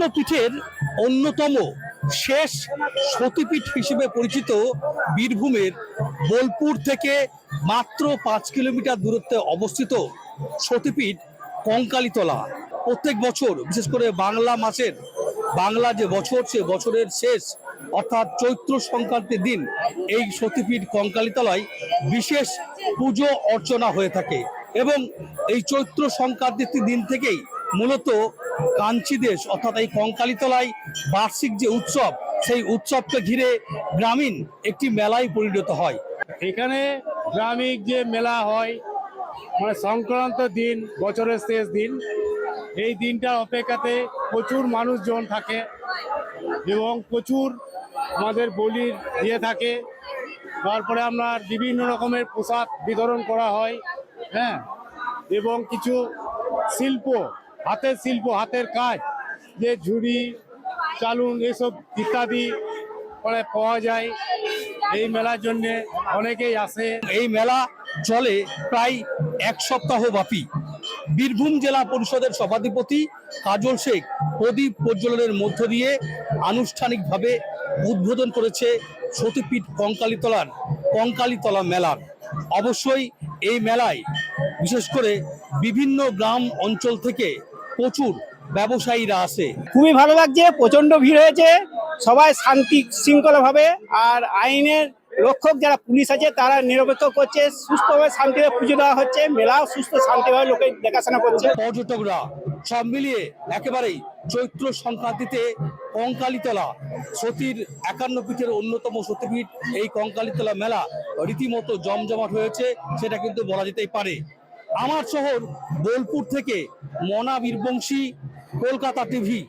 পীঠের অন্যতম শেষ সতীপীঠ হিসেবে পরিচিত বীরভূমের বোলপুর থেকে মাত্র পাঁচ কিলোমিটার দূরত্বে অবস্থিত সতীপীঠ কঙ্কালীতলা। প্রত্যেক বছর, বিশেষ করে বাংলা মাসের, বাংলা যে বছর, সে বছরের শেষ, অর্থাৎ চৈত্র সংক্রান্তির দিন, এই সতীপীঠ কঙ্কালীতলায় বিশেষ পুজো অর্চনা হয়ে থাকে। এবং এই চৈত্র সংক্রান্তির দিন থেকেই মূলত কাঞ্চি দেশ, অর্থাৎ এই কঙ্কালীতলায় বার্ষিক যে উৎসব, সেই উৎসবকে ঘিরে গ্রামীণ একটি মেলায় পরিণত হয়। এখানে গ্রামিক যে মেলা হয় মানে সংক্রান্ত দিন, বছরের শেষ দিন, এই দিনটার অপেক্ষাতে প্রচুর মানুষজন থাকে এবং প্রচুর আমাদের বলির দিয়ে থাকে। তারপরে আপনার বিভিন্ন রকমের পোশাক বিতরণ করা হয় হ্যাঁ? এবং কিছু শিল্প হাতের শিল্প, হাতের কাজ, যে ঝুড়ি, চালুন, এসব ইত্যাদি মানে পাওয়া যায়। এই মেলার জন্যে অনেকেই আসে। এই মেলা চলে প্রায় এক সপ্তাহ ব্যাপী। বীরভূম জেলা পরিষদের সভাধিপতি কাজল শেখ প্রদীপ প্রজ্বলনের মধ্য দিয়ে আনুষ্ঠানিকভাবে উদ্বোধন করেছে সতীপীঠ কঙ্কালীতলার কঙ্কালীতলা মেলার অবশ্যই এই মেলায় বিশেষ করে বিভিন্ন গ্রাম অঞ্চল থেকে প্রচুর ব্যবসায়ীরা আসে। খুবই ভালো লাগছে প্রচণ্ড ভিড় হয়েছে সবাই শান্তি শৃঙ্খলা ভাবে আর আইনের রক্ষক যারা পুলিশ আছে তারা নিরপেক্ষ করছে সুস্থভাবে শান্তিভাবে পুজো দেওয়া হচ্ছে মেলাও সুস্থ শান্তিভাবে লোকে দেখাশোনা করছে। পর্যটকরা সব মিলিয়ে একেবারেই চৈত্র সংক্রান্তিতে কঙ্কালীতলা সতীর একান্ন পীঠের অন্যতম সতীপীঠ এই কঙ্কালীতলা মেলা রীতিমতো জমজমাট হয়েছে সেটা কিন্তু বলা যেতেই পারে। আমার শহর বোলপুর থেকে মনা বীরবংশী কলকাতা টিভি।